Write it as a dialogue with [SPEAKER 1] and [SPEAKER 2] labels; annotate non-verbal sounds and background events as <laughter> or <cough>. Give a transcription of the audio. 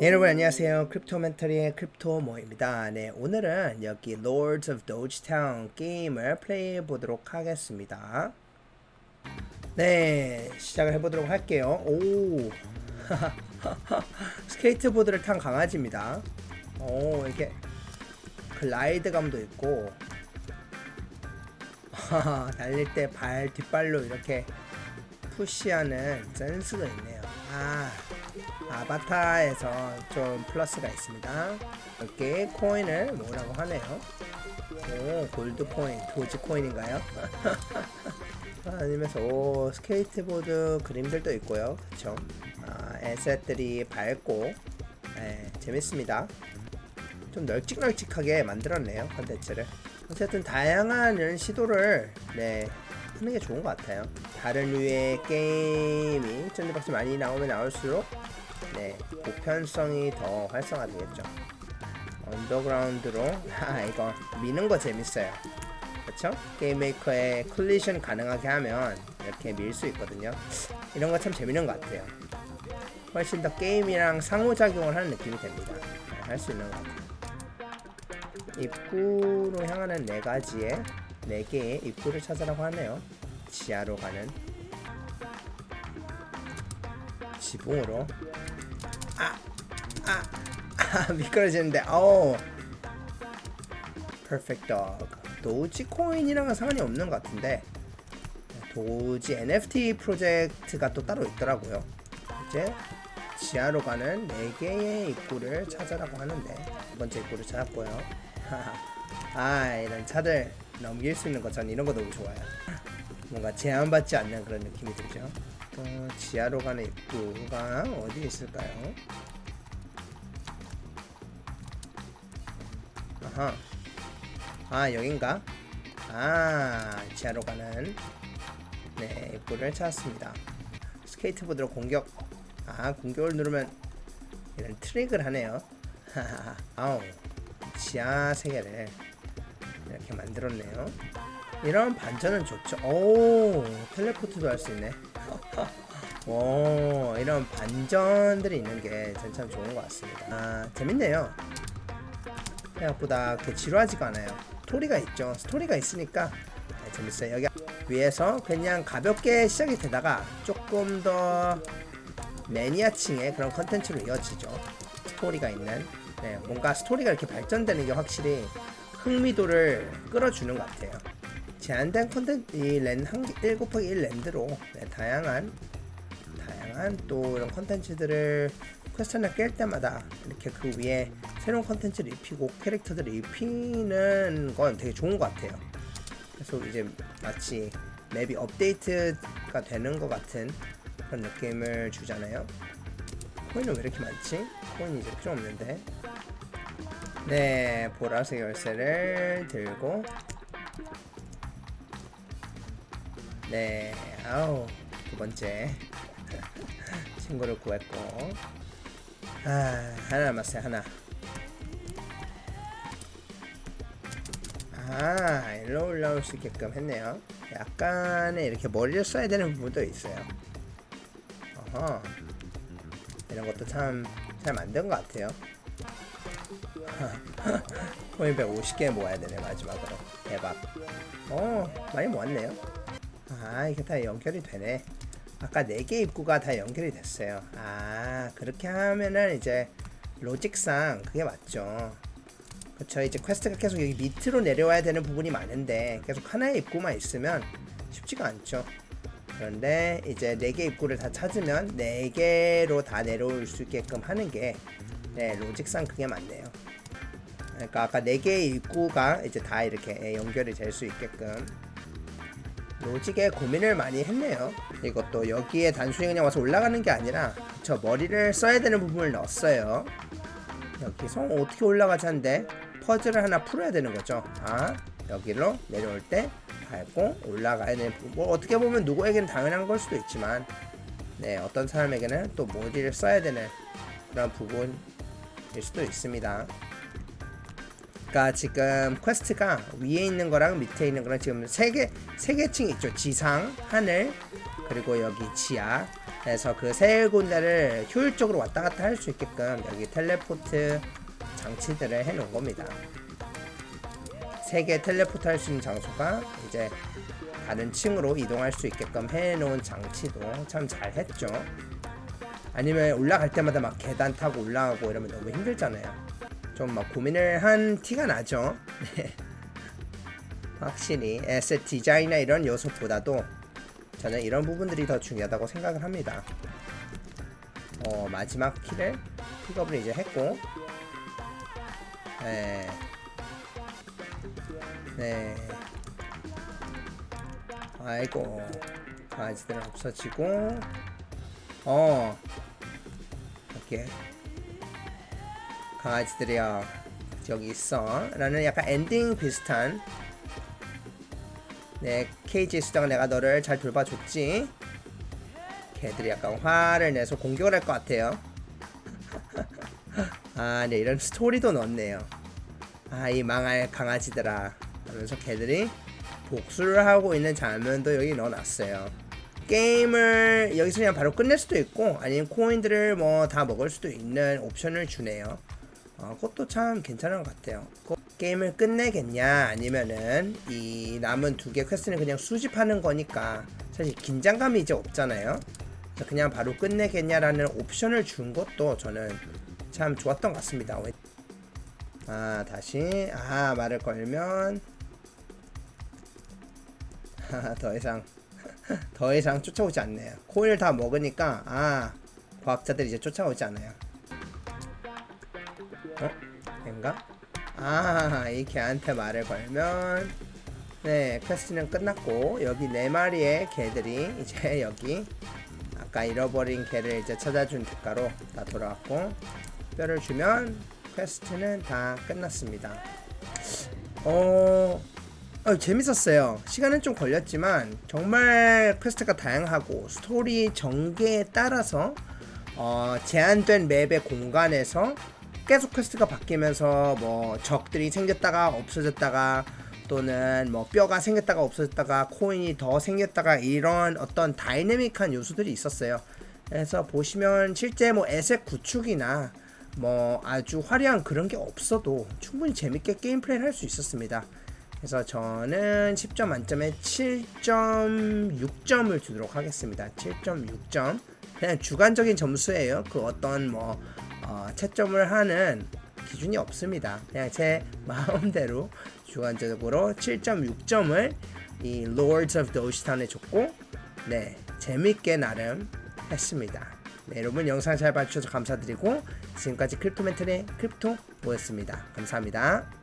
[SPEAKER 1] 네, 여러분 안녕하세요. 크립토 멘터리의 크립토 모입니다. 네, 오늘은 여기 Lords of Dogetown 게임을 플레이해 보도록 하겠습니다. 네, 시작을 해 보도록 할게요. 오, <laughs> 스케이트보드를 탄 강아지입니다. 오, 이렇게 글라이드감도 있고, <laughs> 달릴 때 발 뒷발로 이렇게 푸시하는 센스도 있네요. 아, 아바타에서 좀 플러스가 있습니다. 이렇게 코인을 뭐라고 하네요. 오, 골드 코인, 도지 코인인가요? <laughs> 아니면서 오, 스케이트보드 그림들도 있고요. 그쵸? 아, 에셋들이 밝고, 네, 재밌습니다. 좀 널찍널찍하게 만들었네요, 컨텐츠를. 어쨌든 다양한 이런 시도를, 네, 하는 게 좋은 것 같아요. 다른 류의 게임이 샌드박스 많이 나오면 나올수록 네 보편성이 더 활성화되겠죠. 언더그라운드로 아 이거 미는 거 재밌어요. 그렇죠? 게임 메이커에 콜리션 가능하게 하면 이렇게 밀 수 있거든요. 이런 거 참 재밌는 것 같아요. 훨씬 더 게임이랑 상호작용을 하는 느낌이 됩니다. 네, 할수 있는 것 같아요. 입구로 향하는 네 가지의 네 개의 입구를 찾으라고 하네요. 지하로 가는 지붕으로 아, 아, 아 <laughs> 미끄러지는데 어 perfect dog 도지 코인이랑은 상관이 없는 것 같은데 도지 NFT 프로젝트가 또 따로 있더라고요. 이제 지하로 가는 네 개의 입구를 찾으라고 하는데 두 번째 입구를 찾았고요. <laughs> 아 이런 차들 넘길 수 있는 거전 이런 거 너무 좋아요. 뭔가 제한받지 않는 그런 느낌이 들죠. 또 지하로 가는 입구가 어디 있을까요? 아하. 아 여긴가? 아 지하로 가는 네 입구를 찾았습니다. 스케이트보드로 공격. 아 공격을 누르면 이런 트릭을 하네요. <laughs> 아우 지하 세계를 이렇게 만들었네요. 이런 반전은 좋죠. 오, 텔레포트도 할 수 있네. <laughs> 오, 이런 반전들이 있는 게참 좋은 것 같습니다. 아, 재밌네요. 생각보다 그렇게 지루하지가 않아요. 스토리가 있죠. 스토리가 있으니까 네, 재밌어요. 여기 위에서 그냥 가볍게 시작이 되다가 조금 더 매니아층의 그런 컨텐츠로 이어지죠. 스토리가 있는. 네, 뭔가 스토리가 이렇게 발전되는 게 확실히 흥미도를 끌어주는 것 같아요. 제한된 컨텐츠 이랜 1 곱하기 1 랜드로 네, 다양한 다양한 또 이런 컨텐츠들을 퀘스천을 깰 때마다 이렇게 그 위에 새로운 컨텐츠를 입히고 캐릭터들을 입히는 건 되게 좋은 것 같아요. 그래서 이제 마치 맵이 업데이트가 되는 것 같은 그런 느낌을 주잖아요. 코인은 왜 이렇게 많지? 코인이 이제 필요 없는데. 네, 보라색 열쇠를 들고 네, 아우 두 번째 <laughs> 친구를 구했고 아 하나 남았어요 하나. 아 일로 올라올 수 있게끔 했네요. 약간의 이렇게 머리를 써야 되는 부분도 있어요. 어허 이런 것도 참 잘 만든 것 같아요. <laughs> 코인 150개 모아야 되네 마지막으로 대박. 어 많이 모았네요. 아 이게 다 연결이 되네. 아까 4개 입구가 다 연결이 됐어요. 아 그렇게 하면은 이제 로직상 그게 맞죠. 그쵸 이제 퀘스트가 계속 여기 밑으로 내려와야 되는 부분이 많은데 계속 하나의 입구만 있으면 쉽지가 않죠. 그런데 이제 4개 입구를 다 찾으면 4개로 다 내려올 수 있게끔 하는 게 네, 로직상 그게 맞네요. 그러니까 아까 4개의 입구가 이제 다 이렇게 연결이 될 수 있게끔 로직에 고민을 많이 했네요. 이것도 여기에 단순히 그냥 와서 올라가는 게 아니라 저 머리를 써야 되는 부분을 넣었어요. 여기서 어떻게 올라가지 한데 퍼즐을 하나 풀어야 되는 거죠. 아 여기로 내려올 때 밟고 올라가야 되는. 뭐 어떻게 보면 누구에게는 당연한 걸 수도 있지만 네 어떤 사람에게는 또 머리를 써야 되는 그런 부분일 수도 있습니다. 그러니까 지금 퀘스트가 위에 있는 거랑 밑에 있는 거랑 지금 세개세 개층 있죠. 지상, 하늘, 그리고 여기 지하. 그래서 그 세 군데를 효율적으로 왔다 갔다 할 수 있게끔 여기 텔레포트 장치들을 해 놓은 겁니다. 세 개 텔레포트 할 수 있는 장소가 이제 다른 층으로 이동할 수 있게끔 해 놓은 장치도 참 잘 했죠. 아니면 올라갈 때마다 막 계단 타고 올라가고 이러면 너무 힘들잖아요. 좀 막 고민을 한 티가 나죠. <laughs> 네. 확실히 에셋 디자인이나 이런 요소보다도 저는 이런 부분들이 더 중요하다고 생각을 합니다. 어, 마지막 키를 픽업을 이제 했고, 네, 네, 아이고 강아지들은 없어지고, 어, 이렇게 강아지들이야 여기 있어 라는 약간 엔딩 비슷한 네, 케이지 수장 내가 너를 잘 돌봐줬지. 걔들이 약간 화를 내서 공격을 할 것 같아요. <laughs> 아, 네, 이런 스토리도 넣었네요. 아, 이 망할 강아지들아. 하면서 걔들이 복수를 하고 있는 장면도 여기 넣어놨어요. 게임을 여기서 그냥 바로 끝낼 수도 있고, 아니면 코인들을 뭐 다 먹을 수도 있는 옵션을 주네요. 어, 그것도 참 괜찮은 것 같아요. 그 게임을 끝내겠냐 아니면은 이 남은 두 개 퀘스트는 그냥 수집하는 거니까 사실 긴장감이 이제 없잖아요. 그냥 바로 끝내겠냐라는 옵션을 준 것도 저는 참 좋았던 것 같습니다. 왜- 아 다시 아 말을 걸면 하하, <laughs> 더 이상 <laughs> 더 이상 쫓아오지 않네요. 코인을 다 먹으니까 아 과학자들이 이제 쫓아오지 않아요. 어? 인가? 아, 이 개한테 말을 걸면 네, 퀘스트는 끝났고 여기 네 마리의 개들이 이제 <laughs> 여기 아까 잃어버린 개를 이제 찾아준 대가로 다 돌아왔고 뼈를 주면 퀘스트는 다 끝났습니다. 어, 어 재밌었어요. 시간은 좀 걸렸지만 정말 퀘스트가 다양하고 스토리 전개에 따라서 어, 제한된 맵의 공간에서 계속 퀘스트가 바뀌면서 뭐 적들이 생겼다가 없어졌다가 또는 뭐 뼈가 생겼다가 없어졌다가 코인이 더 생겼다가 이런 어떤 다이내믹한 요소들이 있었어요. 그래서 보시면 실제 뭐 에셋 구축이나 뭐 아주 화려한 그런 게 없어도 충분히 재밌게 게임 플레이를 할 수 있었습니다. 그래서 저는 10점 만점에 7.6점을 주도록 하겠습니다. 7.6점. 그냥 주관적인 점수예요. 그 어떤 뭐 어, 채점을 하는 기준이 없습니다. 그냥 제 <laughs> 마음대로 주관적으로 7.6점을 이 Lords of Dogetown에 줬고 네 재밌게 나름 했습니다. 네, 여러분 영상 잘 봐주셔서 감사드리고 지금까지 크립토멘틀의 크립토 모였습니다. 감사합니다.